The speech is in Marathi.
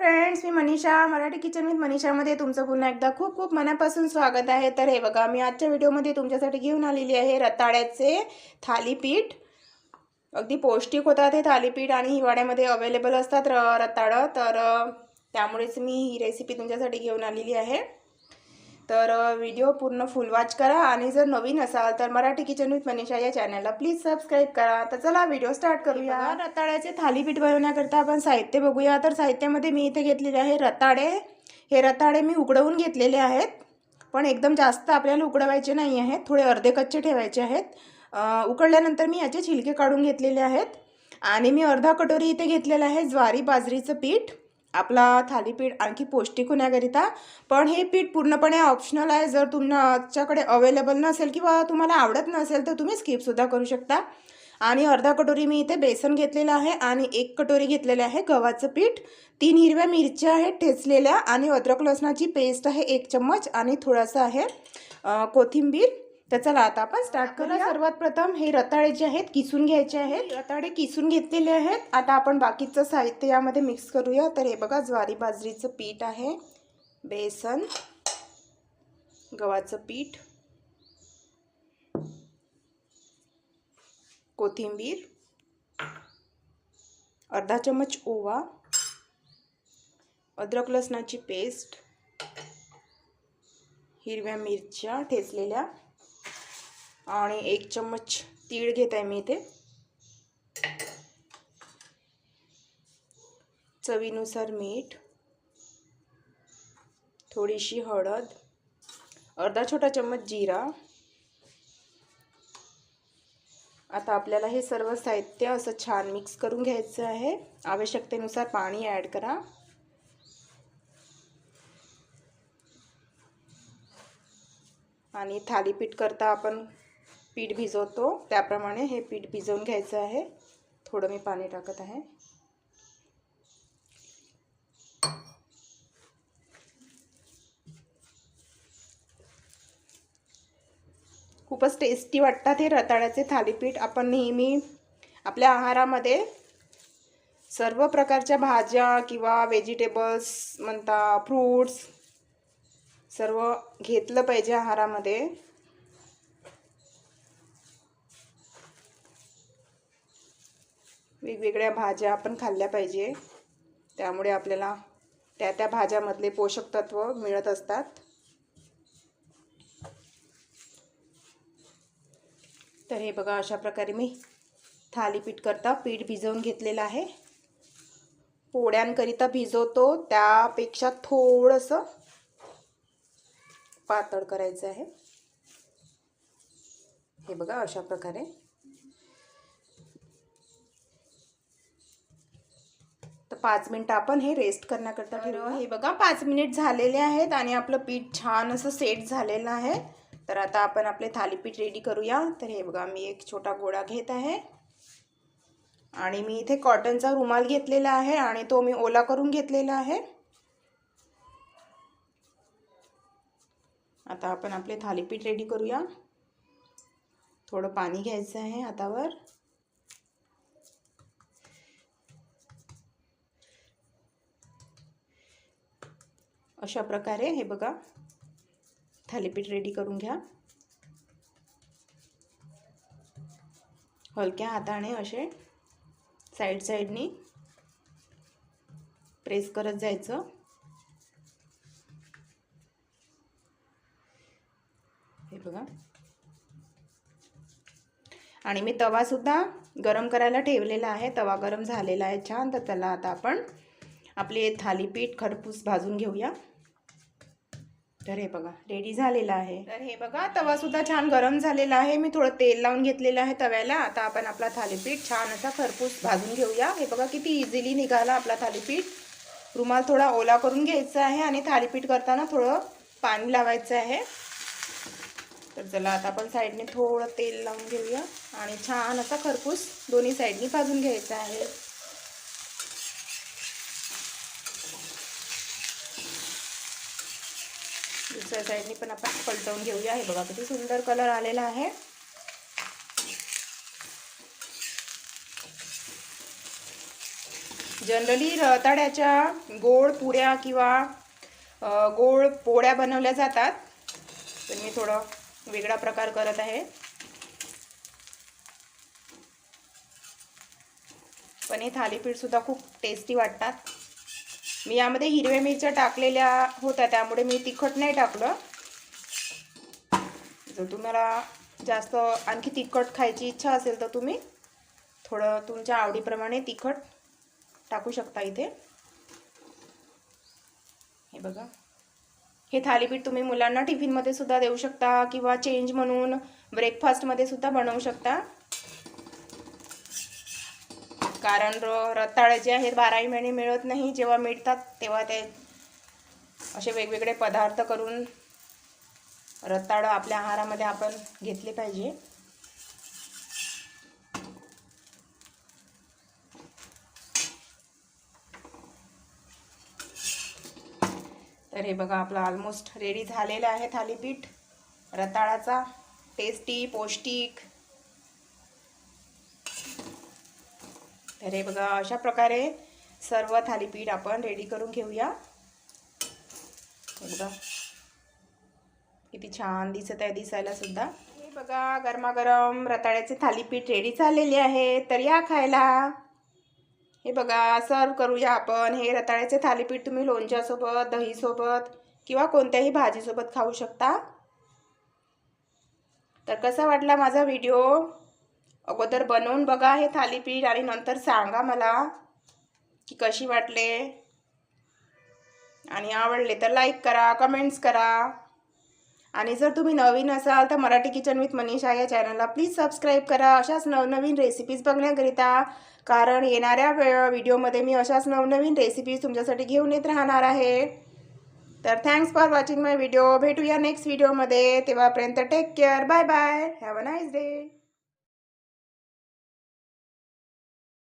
फ्रेंड्स मी मनीषा मराठी किचन विथ मनीषामध्ये तुमचं पुन्हा एकदा खूप खूप मनापासून स्वागत आहे. तर हे बघा मी आजच्या व्हिडिओमध्ये तुमच्यासाठी घेऊन आलेली आहे रताळ्याचे थालीपीठ. अगदी पौष्टिक होतात हे थालीपीठ आणि हिवाळ्यामध्ये अवेलेबल असतात र रताळं. तर त्यामुळेच मी ही रेसिपी तुमच्यासाठी घेऊन आलेली आहे. तर व्हिडिओ पूर्ण फुल वॉच करा आणि जर नवीन असाल तर मराठी किचन विथ मनीषा या चॅनलला प्लीज सबस्क्राईब करा. तर चला व्हिडिओ स्टार्ट करूया. रताळ्याचे थालीपीठ बनवण्याकरता आपण साहित्य बघूया. तर साहित्यामध्ये मी इथे घेतलेले आहे रताळे. हे रताळे मी उकडवून घेतलेले आहेत. पण एकदम जास्त आपल्याला उकडवायचे नाही आहेत. थोडे अर्धे कच्चे ठेवायचे आहेत. उकडल्यानंतर मी याचे छिलके काढून घेतलेले आहेत. आणि मी अर्धा कटोरी इथे घेतलेलं आहे ज्वारी बाजरीचं पीठ. आपला थालीपीठ आणखी पौष्टिक होण्याकरिता. पण हे पीठ पूर्णपणे ऑप्शनल आहे. जर तुमच्याकडे अवेलेबल नसेल किंवा तुम्हाला आवडत नसेल तर तुम्ही स्किपसुद्धा करू शकता. आणि अर्धा कटोरी मी इथे बेसन घेतलेलं आहे आणि एक कटोरी घेतलेले आहे गव्हाचं पीठ. तीन हिरव्या मिरच्या आहेत ठेचलेल्या आणि अद्रक लसणाची पेस्ट आहे एक चम्मच आणि थोडासा आहे कोथिंबीर. तर चला आता आपण स्टार्ट करूया. सर्वात प्रथम हे रताळे जे आहेत किसून घ्यायचे आहेत. रताळे किसून घेतलेले आहेत. आता आपण बाकीचं साहित्य यामध्ये मिक्स करूया. तर हे बघा ज्वारी बाजरीचं पीठ आहे. बेसन गव्हाचं पीठ कोथिंबीर अर्धा चमच ओवा अद्रक लसणाची पेस्ट हिरव्या मिरच्या ठेचलेल्या आणि एक चम्मच तीळ घेत आहे मी इथे. चवीनुसार मीठ थोडीशी हळद अर्धा छोटा चम्मच जिरा. आता आपल्याला हे सर्व साहित्य असं छान मिक्स करून घ्यायचं आहे. आवश्यकतेनुसार पाणी ॲड करा. आणि थालीपीठ करता आपण पीठ भिजवतो. त्याप्रमाणे हे पीठ भिजवून घ्यायचं आहे. थोडं मी पाणी टाकत आहे. खूपच टेस्टी वाटतात हे रताळ्याचे थालीपीठ. आपण नेहमी आपल्या आहारामध्ये सर्व प्रकारच्या भाज्या किंवा व्हेजिटेबल्स म्हणता फ्रूट्स सर्व घेतलं पाहिजे आहारामध्ये. वेगवेगळ्या भाज्या आपण खाल्ल्या पाहिजे. त्यामुळे आपल्याला त्या त्या भाज्यामधले पोषक तत्व मिळत असतात. तर हे बघा अशा प्रकारे मी थालीपीठ करता पीठ भिजवून घेतलेलं आहे. पोळ्यांकरिता भिजवतो त्यापेक्षा थोडंसं पातळ करायचं आहे. हे बघा अशा प्रकारे. पाच मिनटं आपण हे रेस्ट करण्याकरता ठेवू हे बघा पाच मिनिट झालेले आहेत आणि आपलं पीठ छान असं सेट झालेलं आहे. तर आता आपण आपले थालीपीठ रेडी करूया. तर हे बघा मी एक छोटा गोळा घेत आहे. आणि मी इथे कॉटनचा रुमाल घेतलेला आहे आणि तो मी ओला करून घेतलेला आहे. आता आपण आपले थालीपीठ रेडी करूया. थोडं पाणी घ्यायचं आहे हातावर. अशा प्रकारे हे बघा. थालीपीठ रेडी करून घ्या. हलक्या हाताने असे साईड साईडनी प्रेस करत जायचं. हे बघा. आणि मी तवासुद्धा गरम करायला ठेवलेला आहे. तवा गरम झालेला आहे छान. तर त्याला आता आपण आपले थालीपीठ खरपूस भाजून घेऊया. तर हे बघा रेडी झालेलं आहे. तर हे बघा तवासुद्धा छान गरम झालेला आहे. मी थोडं तेल लावून घेतलेलं आहे तव्याला. आता आपण आपला थालीपीठ छान असा खरपूस भाजून घेऊया. हे बघा किती इझिली निघाला आपला थालीपीठ. रुमाल थोडा ओला करून घ्यायचा आहे आणि थालीपीठ करताना थोडं पाणी लावायचं आहे. तर चला आता आपण साईडने थोडं तेल लावून घेऊया. आणि छान असा खरपूस दोन्ही साईडनी भाजून घ्यायचा आहे. दुसऱ्या साईडनी पण आपण पलटवून घेऊया. हे बघा किती सुंदर कलर आलेला आहे. जनरली रताळ्याच्या गोड पुऱ्या किंवा गोड पोळ्या बनवल्या जातात. तर मी थोडं वेगळा प्रकार करत आहे. पण हे थालीपीठसुद्धा खूप टेस्टी वाटतात. मी यामध्ये हिरव्या मिरच्या टाकलेल्या होत्या त्यामुळे मी तिखट नाही टाकलं. जर तुम्हाला जास्त आणखी तिखट खायची इच्छा असेल तर तुम्ही थोडं तुमच्या आवडीप्रमाणे तिखट टाकू शकता इथे. हे बघा. हे थालीपीठ तुम्ही मुलांना टिफिनमध्ये सुद्धा देऊ शकता किंवा चेंज म्हणून ब्रेकफास्टमध्ये सुद्धा बनवू शकता. कारण र रताळे जे आहेत बाराही महिने मिळत नाही जेव्हा मिळतात तेव्हा ते असे वेगवेगळे पदार्थ करून रताळं आपल्या आहारामध्ये आपण घेतले पाहिजे. तर हे बघा आपलं ऑलमोस्ट रेडी झालेलं आहे थालीपीठ. रताळाचा टेस्टी पौष्टिक तर हे बघा अशा प्रकारे सर्व थालीपीठ आपण रेडी करून घेऊया. बघा. किती छान दिसत आहे दिसायला सुद्धा. हे बघा गरमागरम रताळ्याचे थालीपीठ रेडी झालेले आहे. तर या खायला. हे बघा सर्व करूया आपण. हे रताळ्याचे थालीपीठ तुम्ही लोणच्यासोबत दहीसोबत किंवा कोणत्याही भाजीसोबत खाऊ शकता. तर कसा वाटला माझा व्हिडिओ अगोदर बनवून बघा हे थालीपीठ आणि नंतर सांगा मला की कशी वाटले. आणि आवडले तर लाईक करा कमेंट्स करा. आणि जर तुम्ही नवीन असाल तर मराठी किचन विथ मनीषा या चॅनलला प्लीज सबस्क्राईब करा. अशाच नवनवीन रेसिपीज बघण्याकरिता. कारण येणाऱ्या वे व्हिडिओमध्ये मी अशाच नवनवीन रेसिपीज तुमच्यासाठी घेऊन येत राहणार आहे. तर thanks for watching my video भेटूया नेक्स्ट व्हिडिओमध्ये तेव्हापर्यंत take care bye bye have a nice day